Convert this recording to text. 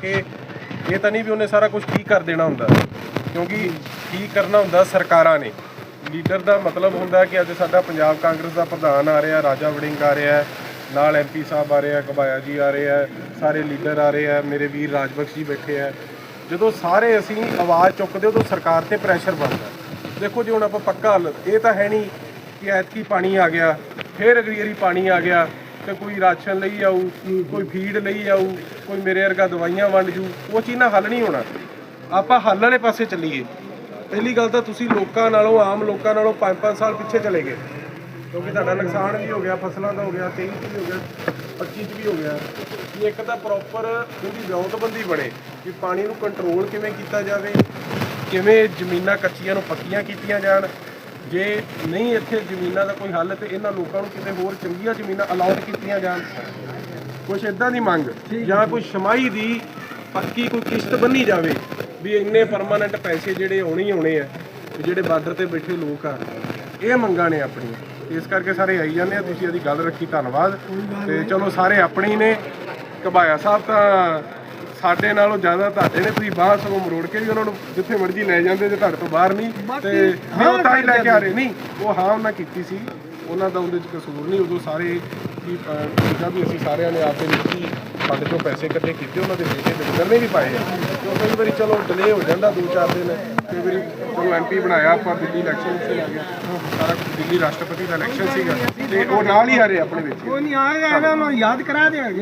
ਕਿ ਇਹ ਤਾਂ ਨਹੀਂ ਵੀ ਉਹਨੇ ਸਾਰਾ ਕੁਝ ਠੀਕ ਕਰ ਦੇਣਾ ਹੁੰਦਾ, ਕਿਉਂਕਿ ਠੀਕ ਕਰਨਾ ਹੁੰਦਾ ਸਰਕਾਰਾਂ ਨੇ। ਲੀਡਰ ਦਾ ਮਤਲਬ ਹੁੰਦਾ ਕਿ ਅੱਜ ਸਾਡਾ ਪੰਜਾਬ ਕਾਂਗਰਸ ਦਾ ਪ੍ਰਧਾਨ ਆ ਰਿਹਾ, ਰਾਜਾ ਵੜਿੰਗ ਆ ਰਿਹਾ, ਨਾਲ ਐਮਪੀ ਸਾਹਿਬ ਆ ਰਹੇ ਆ ਕਬਾਇਆ ਜੀ ਆ ਰਹੇ ਆ, ਸਾਰੇ ਲੀਡਰ ਆ ਰਹੇ ਆ, ਮੇਰੇ ਵੀਰ ਰਾਜਬਖਸ਼ ਜੀ ਬੈਠੇ ਆ। ਜਦੋਂ ਸਾਰੇ ਅਸੀਂ ਆਵਾਜ਼ ਚੁੱਕਦੇ ਉਦੋਂ ਸਰਕਾਰ ਤੇ ਪ੍ਰੈਸ਼ਰ ਬਣਦਾ। ਦੇਖੋ ਜੀ ਹੁਣ ਆਪਾਂ ਪੱਕਾ ਹੱਲ, ਇਹ ਤਾਂ ਹੈ ਨਹੀਂ ਕਿ ਐਤਕੀ ਪਾਣੀ ਆ ਗਿਆ, ਫੇਰ ਅਗਲੀ ਵਾਰੀ ਪਾਣੀ ਆ ਗਿਆ, ਤੇ ਕੋਈ ਰਾਸ਼ਨ ਲਈ ਆਊ, ਕੋਈ ਫੀਡ ਲਈ ਆਊ ਕੋਈ ਮੇਰੇ ਵਰਗਾ ਦਵਾਈਆਂ ਵੰਡ ਜੂ, ਉਹ ਚੀਜ਼ ਨਾਲ ਹੱਲ ਨਹੀਂ ਹੋਣਾ। ਆਪਾਂ ਹੱਲ ਵਾਲੇ ਪਾਸੇ ਚੱਲੀਏ। ਪਹਿਲੀ ਗੱਲ ਤਾਂ ਤੁਸੀਂ ਲੋਕਾਂ ਨਾਲੋਂ, ਆਮ ਲੋਕਾਂ ਨਾਲੋਂ 5-5 ਸਾਲ ਪਿੱਛੇ ਚਲੇ ਗਏ। ਕਿਉਂਕਿ ਤੁਹਾਡਾ ਨੁਕਸਾਨ ਵੀ ਹੋ ਗਿਆ, ਫਸਲਾਂ ਦਾ ਹੋ ਗਿਆ 23 ਚ ਵੀ ਹੋ ਗਿਆ 25 ਚ ਵੀ ਹੋ ਗਿਆ। ਕਿ ਇੱਕ ਤਾਂ ਪ੍ਰੋਪਰ ਉਹਦੀ ਵਿਉਂਤਬੰਦੀ ਬਣੇ ਕਿ ਪਾਣੀ ਨੂੰ ਕੰਟਰੋਲ ਕਿਵੇਂ ਕੀਤਾ ਜਾਵੇ, ਕਿਵੇਂ ਜ਼ਮੀਨਾਂ ਕੱਚੀਆਂ ਨੂੰ ਪੱਕੀਆਂ ਕੀਤੀਆਂ ਜਾਣ। ਜੇ ਨਹੀਂ ਇੱਥੇ ਜ਼ਮੀਨਾਂ ਦਾ ਕੋਈ ਹੱਲ ਤੇ ਇਹਨਾਂ ਲੋਕਾਂ ਨੂੰ ਕਿਤੇ ਹੋਰ ਚੰਗੀਆਂ ਜ਼ਮੀਨਾਂ ਅਲਾਉਟ ਕੀਤੀਆਂ ਜਾਣ। ਕੁਛ ਇਦਾਂ ਦੀ ਮੰਗ ਜਾਂ ਕੋਈ ਸ਼ਮਾਈ ਦੀ ਪੱਕੀ ਕੋਈ ਕਿਸ਼ਤ ਬੰਨੀ ਜਾਵੇ ਵੀ ਇੰਨੇ ਪਰਮਾਨੈਂਟ ਪੈਸੇ ਜਿਹੜੇ ਆਉਣੇ ਹੀ ਆਉਣੇ ਆ ਤੇ ਜਿਹੜੇ ਬਾਰਡਰ ਤੇ ਬੈਠੇ ਲੋਕ ਆ ਇਹ ਮੰਗਾਂ ਨੇ ਆਪਣੀਆਂ। ਇਸ ਕਰਕੇ ਸਾਰੇ ਆਈ ਜਾਂਦੇ ਆ ਤੁਸੀਂ ਇਹਦੀ ਗੱਲ ਰੱਖੀ ਧੰਨਵਾਦ। ਤੇ ਚਲੋ ਸਾਰੇ ਆਪਣੇ ਹੀ ਨੇ। ਕਬਾਇਆ ਸਾਹਿਬ ਤਾਂ ਸਾਡੇ ਨਾਲੋਂ ਜ਼ਿਆਦਾ ਤੁਹਾਡੇ ਨੇ ਤੁਸੀਂ ਬਾਹਰ ਸਗੋਂ ਮਰੋੜ ਕੇ ਵੀ ਉਹਨਾਂ ਨੂੰ ਜਿੱਥੇ ਮਰਜ਼ੀ ਲੈ ਜਾਂਦੇ ਜੇ ਤੁਹਾਡੇ ਤੋਂ ਬਾਹਰ ਨਹੀਂ। ਤੇ ਉਹ ਤਾਂ ਹੀ ਲੈ ਕੇ ਆ ਰਹੇ। ਨਹੀਂ ਉਹ ਹਾਂ ਉਹਨਾਂ ਕੀਤੀ ਸੀ। ਉਹਨਾਂ ਦਾ ਉਹਦੇ ਚ ਕਸੂਰ ਨਹੀਂ ਉਦੋਂ ਸਾਰੇ ਕੀ ਜਿੱਦਾਂ ਵੀ ਅਸੀਂ ਸਾਰਿਆਂ ਨੇ ਆਪਦੇ ਵਿੱਚ ਹੀ ਸਾਡੇ ਤੋਂ ਪੈਸੇ ਇਕੱਠੇ ਕੀਤੇ, ਉਹਨਾਂ ਦੇ ਬੇਟੇ ਬਿੰਦਰ ਨੇ ਵੀ ਪਾਏ ਆ। ਕਿਉਂ? ਕਈ ਵਾਰੀ ਚਲੋ ਡਿਲੇ ਹੋ ਜਾਂਦਾ ਦੋ ਚਾਰ ਦਿਨ। ਕਈ ਵਾਰੀ ਚਲੋ ਐਮਪੀ ਬਣਾਇਆ, ਆਪਾਂ ਦਿੱਲੀ ਇਲੈਕਸ਼ਨ ਸੀ ਆ ਗਿਆ ਸਾਰਾ ਦਿੱਲੀ ਰਾਸ਼ਟਰਪਤੀ ਦਾ ਇਲੈਕਸ਼ਨ ਸੀਗਾ। ਤੇ ਉਹ ਨਾਲ ਹੀ ਹਾਰੇ ਆਪਣੇ ਵਿੱਚ ਕੋਈ ਨਹੀਂ ਆਏਗਾ, ਇਹਨਾਂ ਨੂੰ ਯਾਦ ਕਰਾ ਦੇਣਗੇ